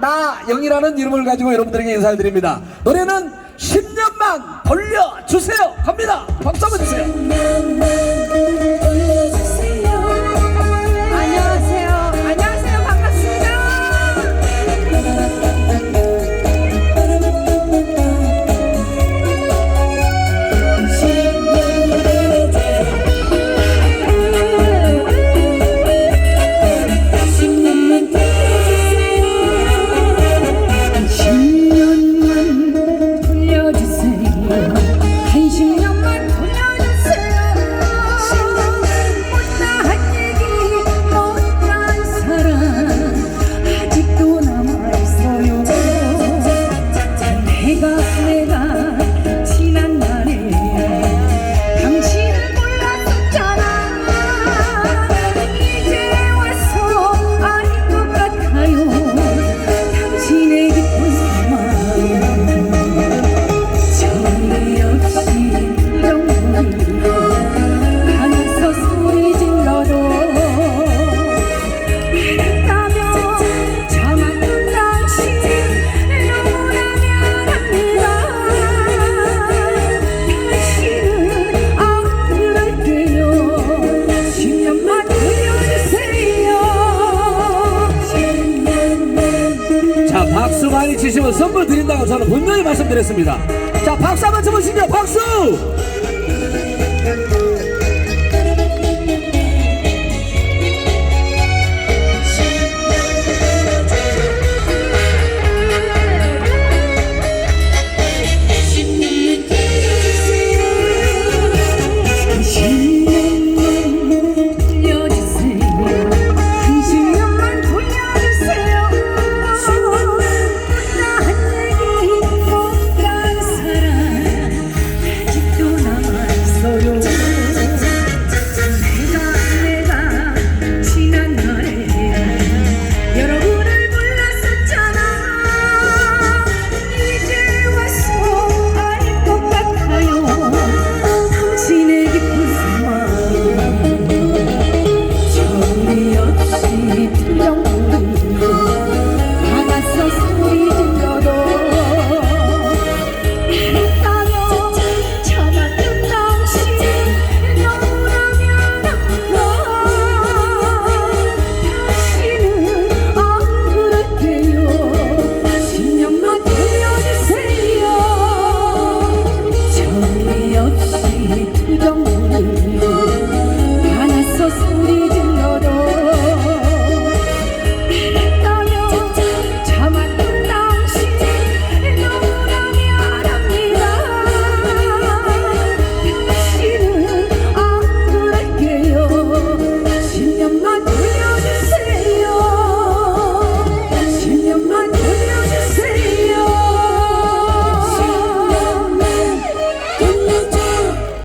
나영이라는 이름을 가지고 여러분들에게 인사를 드립니다. 노래는 10년만 돌려주세요. 박수 많이 치시면 선물 드린다고 저는 분명히 말씀드렸습니다. 자, 박수 한번 쳐보시죠. 박수!